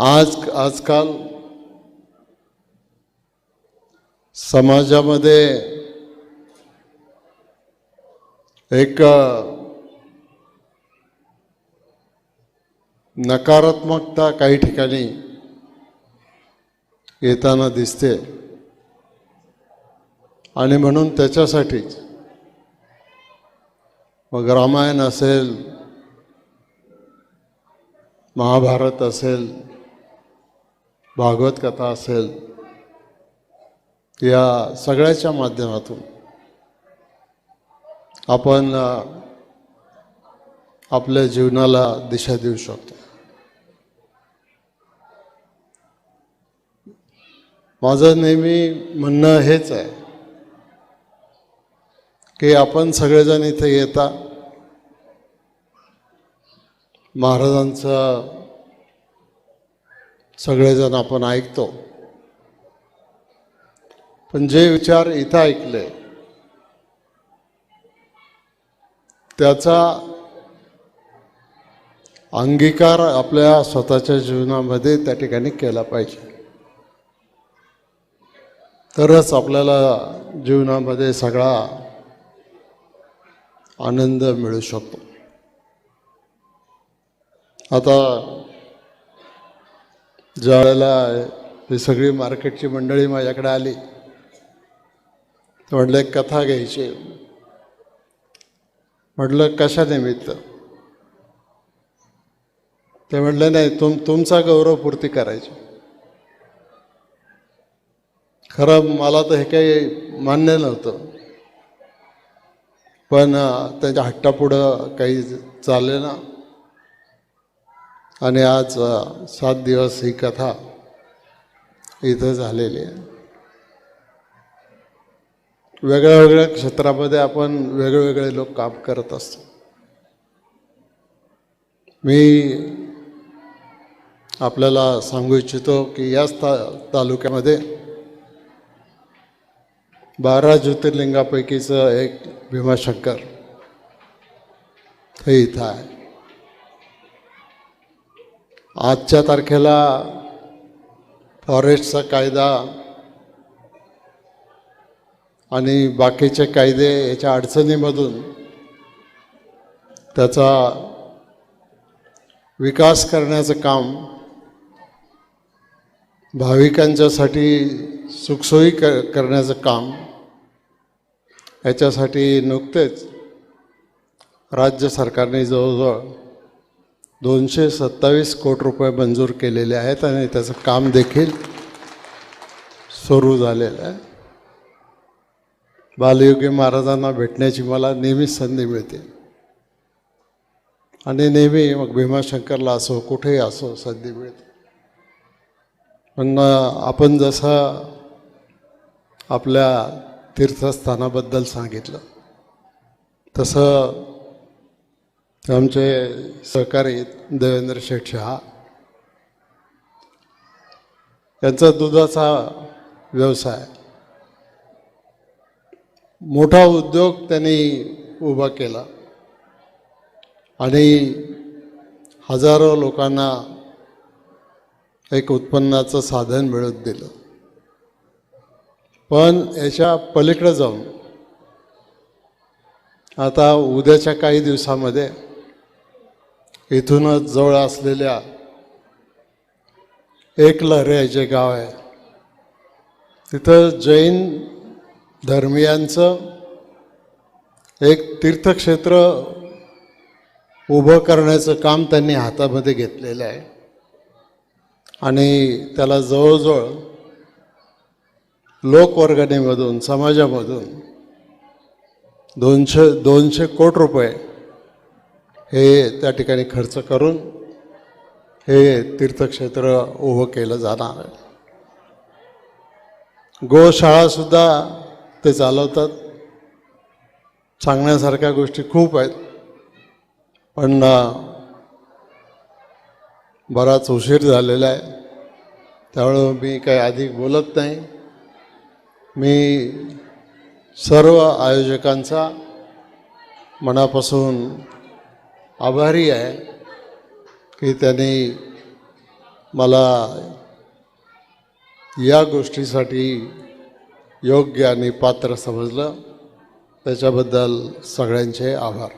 आज आजकाल समाजामध्ये एक नकारात्मकता काही ठिकाणी येताना दिसते. आणि म्हणून त्याच्यासाठीच मग रामायण असेल महाभारत असेल भागवत कथा असेल या सगळ्याच्या माध्यमातून आपण आपल्या जीवनाला दिशा देऊ शकतो. माझं नेहमी म्हणणं हेच आहे की आपण सगळेजण इथे येता महाराजांचं सगळेजण आपण ऐकतो. पण जे विचार इथं ऐकले त्याचा अंगीकार आपल्या स्वतःच्या जीवनामध्ये त्या ठिकाणी केला पाहिजे. तरच आपल्याला जीवनामध्ये सगळा आनंद मिळू शकतो. आता ज्यावेळेला ही सगळी मार्केटची मंडळी माझ्याकडे आली. तर म्हटलं एक कथा घ्यायची. म्हटलं कशा निमित्त? ते म्हटले नाही तुम तुमचा गौरवपूर्ती करायची. खरं मला तर हे काही मान्य नव्हतं. पण त्यांच्या हट्टापुढं काही चालले ना आणि आज सात दिवस ही कथा इथं झालेली आहे. वेगळ्या वेगळ्या क्षेत्रामध्ये आपण वेगवेगळे लोक काम करत असतो. मी आपल्याला सांगू इच्छितो की याच ता तालुक्यामध्ये बारा ज्योतिर्लिंगापैकीचं एक भीमाशंकर हे इथं आहे. आजच्या तारखेला फॉरेस्टचा कायदा आणि बाकीचे कायदे याच्या अडचणीमधून त्याचा विकास करण्याचं काम भाविकांच्यासाठी सुखसोयी क करण्याचं काम याच्यासाठी नुकतेच राज्य सरकारने जवळजवळ दोनशे सत्तावीस कोटी रुपये मंजूर केलेले आहेत आणि त्याचं काम देखील सुरू झालेलं आहे. बालयोगी महाराजांना भेटण्याची मला नेहमीच संधी मिळते. आणि नेहमी मग भीमाशंकरला असो कुठेही असो संधी मिळते. पण आपण जसं आपल्या तीर्थस्थानाबद्दल सांगितलं तसं आमचे सहकारी देवेंद्र शेठ शहा यांचा दुधाचा व्यवसाय. मोठा उद्योग त्यांनी उभा केला. आणि हजारो लोकांना एक उत्पन्नाचं साधन मिळत दिलं. पण याच्या पलीकडे जाऊन आता उद्याच्या काही दिवसामध्ये इथूनच जवळ असलेल्या एक लहरे जे गाव आहे तिथं जैन धर्मियांचं एक तीर्थक्षेत्र उभं करण्याचं काम त्यांनी हातामध्ये घेतलेलं आहे. आणि त्याला जवळजवळ लोकवर्गणीमधून समाजामधून दोनशे दोनशे कोटी रुपये हे त्या ठिकाणी खर्च करून हे तीर्थक्षेत्र उभं केलं जाणार आहे. गोशाळासुद्धा ते चालवतात. सांगण्यासारख्या गोष्टी खूप आहेत. पण बराच उशीर झालेला आहे. त्यामुळं मी काही अधिक बोलत नाही. मी सर्व आयोजकांचा मनापासून आभारी आहे की त्यांनी मला या गोष्टीसाठी योग्य आणि पात्र समजलं. त्याच्याबद्दल सगळ्यांचे आभार.